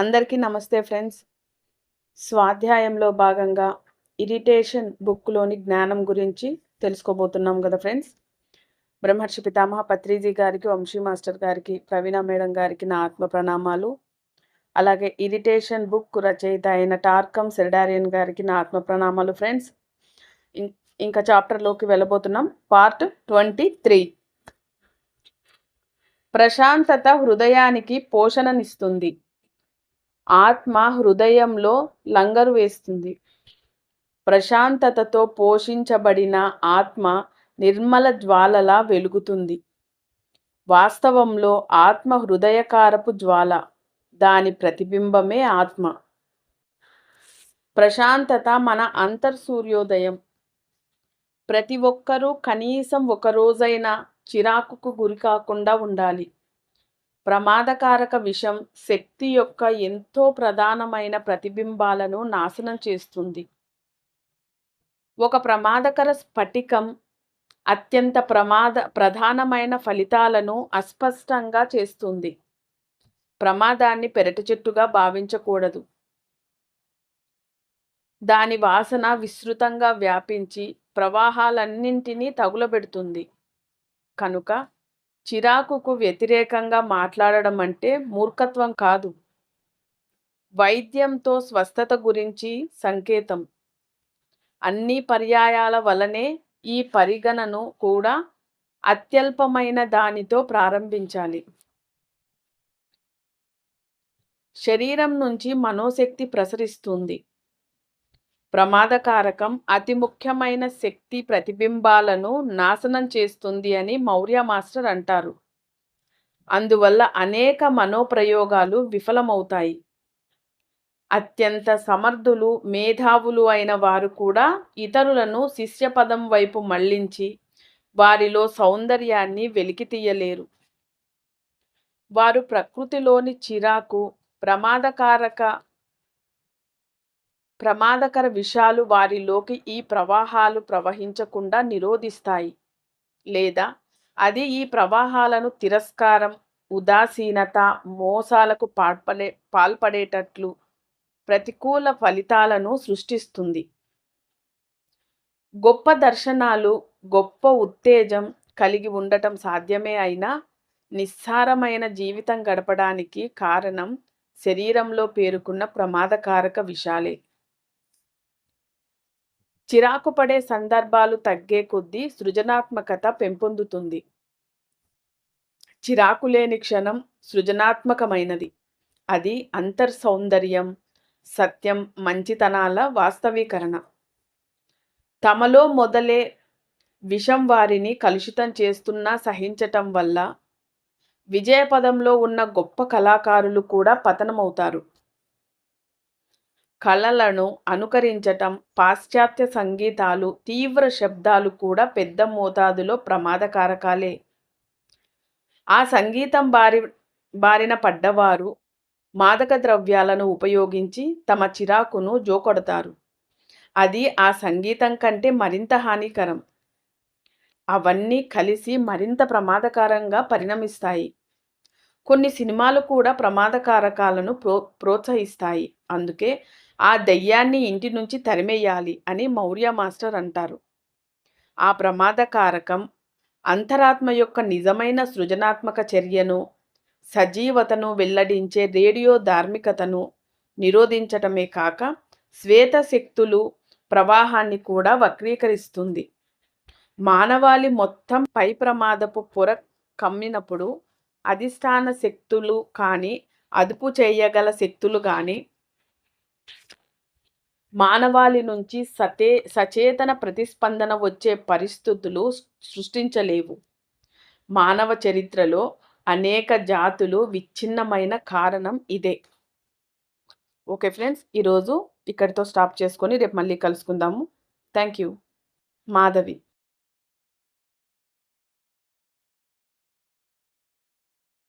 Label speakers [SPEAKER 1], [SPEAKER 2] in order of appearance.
[SPEAKER 1] అందరికీ నమస్తే ఫ్రెండ్స్. స్వాధ్యాయంలో భాగంగా ఇరిటేషన్ బుక్లోని జ్ఞానం గురించి తెలుసుకోబోతున్నాం కదా ఫ్రెండ్స్. బ్రహ్మర్షి పితామహ పత్రిజీ గారికి వంశీ మాస్టర్ గారికి ప్రవీణ మేడం గారికి నా ఆత్మ ప్రణామాలు. అలాగే ఇరిటేషన్ బుక్ రచయిత అయిన టార్కమ్ సెరడారియన్ గారికి నా ఆత్మ ప్రణామాలు ఫ్రెండ్స్. ఇంకా చాప్టర్లోకి వెళ్ళబోతున్నాం. Part twenty three. ప్రశాంతత హృదయానికి పోషణనిస్తుంది. ఆత్మ హృదయంలో లంగరు వేస్తుంది. ప్రశాంతతతో పోషించబడిన ఆత్మ నిర్మల జ్వాలలా వెలుగుతుంది. వాస్తవంలో ఆత్మ హృదయకారపు జ్వాల దాని ప్రతిబింబమే ఆత్మ. ప్రశాంతత మన అంతర్సూర్యోదయం. ప్రతి ఒక్కరూ కనీసం ఒక రోజైనా చిరాకుకు గురి కాకుండా ఉండాలి. ప్రమాదకారక విషం శక్తి యొక్క ఎంతో ప్రధానమైన ప్రతిబింబాలను నాశనం చేస్తుంది. ఒక ప్రమాదకర స్ఫటికం అత్యంత ప్రమాద ప్రధానమైన ఫలితాలను అస్పష్టంగా చేస్తుంది. ప్రమాదాన్ని పెరటి చెట్టుగా భావించకూడదు. దాని వాసన విస్తృతంగా వ్యాపించి ప్రవాహాలన్నింటినీ తగులబెడుతుంది. కనుక చిరాకుకు వ్యతిరేకంగా మాట్లాడడం అంటే మూర్ఖత్వం కాదు. వైద్యంతో స్వస్థత గురించి సంకేతం. అన్ని పర్యాయాల వలనే ఈ పరిగణను కూడా అత్యల్పమైన దానితో ప్రారంభించాలి. శరీరం నుంచి మనోశక్తి ప్రసరిస్తుంది. ప్రమాదకారకం అతి ముఖ్యమైన శక్తి ప్రతిబింబాలను నాశనం చేస్తుంది అని మౌర్య మాస్టర్ అంటారు. అందువల్ల అనేక మనోప్రయోగాలు విఫలమవుతాయి. అత్యంత సమర్థులు మేధావులు అయిన వారు కూడా ఇతరులను శిష్యపదం వైపు మళ్ళించి వారిలో సౌందర్యాన్ని వెలికి తీయలేరు. వారు ప్రకృతిలోని చిరాకు ప్రమాదకారక ప్రమాదకర విషాలు వారిలోకి ఈ ప్రవాహాలు ప్రవహించకుండా నిరోధిస్తాయి. లేదా అది ఈ ప్రవాహాలను తిరస్కారం ఉదాసీనత మోసాలకు పాల్పడే పాల్పడేటట్లు ప్రతికూల ఫలితాలను సృష్టిస్తుంది. గొప్ప దర్శనాలు గొప్ప ఉత్తేజం కలిగి ఉండటం సాధ్యమే అయినా నిస్సారమైన జీవితం గడపడానికి కారణం శరీరంలో పేరుకున్న ప్రమాదకారక విషాలే. చిరాకు పడే సందర్భాలు తగ్గే కొద్దీ సృజనాత్మకత పెంపొందుతుంది. చిరాకు లేని క్షణం సృజనాత్మకమైనది. అది అంతర్ సౌందర్యం సత్యం మంచితనాల వాస్తవీకరణ. తమలో మొదలే విషం వారిని కలుషితం చేస్తున్నా సహించటం వల్ల విజయపదంలో ఉన్న గొప్ప కళాకారులు కూడా పతనమవుతారు. కళలను అనుకరించటం పాశ్చాత్య సంగీతాలు తీవ్ర శబ్దాలు కూడా పెద్ద మోతాదులో ప్రమాదకారకాలే. ఆ సంగీతం బారి బారిన పడ్డవారు మాదక ద్రవ్యాలను ఉపయోగించి తమ చిరాకును జోకొడతారు. అది ఆ సంగీతం కంటే మరింత హానికరం. అవన్నీ కలిసి మరింత ప్రమాదకరంగా పరిణమిస్తాయి. కొన్ని సినిమాలు కూడా ప్రమాదకారకాలను ప్రో ప్రోత్సహిస్తాయి. అందుకే ఆ దయ్యాన్ని ఇంటి నుంచి తరిమేయాలి అని మౌర్య మాస్టర్ అంటారు. ఆ ప్రమాదకారకం అంతరాత్మ యొక్క నిజమైన సృజనాత్మక చర్యను సజీవతను వెల్లడించే రేడియో ధార్మికతను నిరోధించటమే కాక శ్వేత శక్తులు ప్రవాహాన్ని కూడా వక్రీకరిస్తుంది. మానవాళి మొత్తం పై ప్రమాదపు పొర కమ్మినప్పుడు అధిష్టాన శక్తులు కానీ అదుపు చేయగల శక్తులు కానీ మానవాళి నుంచి సతే సచేతన ప్రతిస్పందన వచ్చే పరిస్థితులు సృష్టించలేవు. మానవ చరిత్రలో అనేక జాతులు విచ్ఛిన్నమైన కారణం ఇదే. ఓకే ఫ్రెండ్స్ ఈరోజు ఇక్కడితో స్టాప్ చేసుకొని రేపు మళ్ళీ కలుసుకుందాము. Thank you. మాధవి.